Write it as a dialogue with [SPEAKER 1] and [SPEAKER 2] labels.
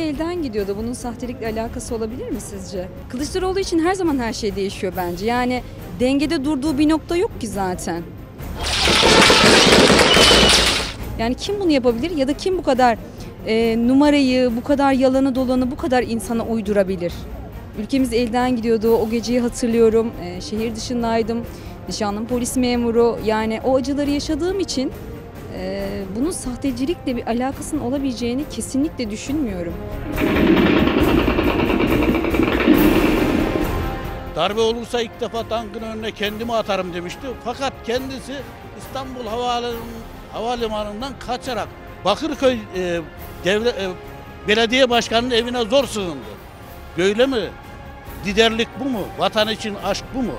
[SPEAKER 1] elden gidiyordu. Bunun sahtelikle alakası olabilir mi sizce? Kılıçdaroğlu için her zaman her şey değişiyor bence. Yani dengede durduğu bir nokta yok ki zaten. Yani kim bunu yapabilir ya da kim bu kadar e, numarayı, bu kadar yalanı dolanı bu kadar insana uydurabilir? Ülkemiz elden gidiyordu. O geceyi hatırlıyorum. E, şehir dışındaydım. Nişanlım polis memuru. Yani o acıları yaşadığım için e, bunun sahtecilikle bir alakasının olabileceğini kesinlikle düşünmüyorum.
[SPEAKER 2] Darbe olursa ilk defa tankın önüne kendimi atarım demişti. Fakat kendisi İstanbul Havalimanı, Havalimanı'ndan kaçarak Bakırköy e, devlet, e, belediye başkanının evine zor sığındı. Böyle mi? Liderlik bu mu? Vatan için aşk bu mu?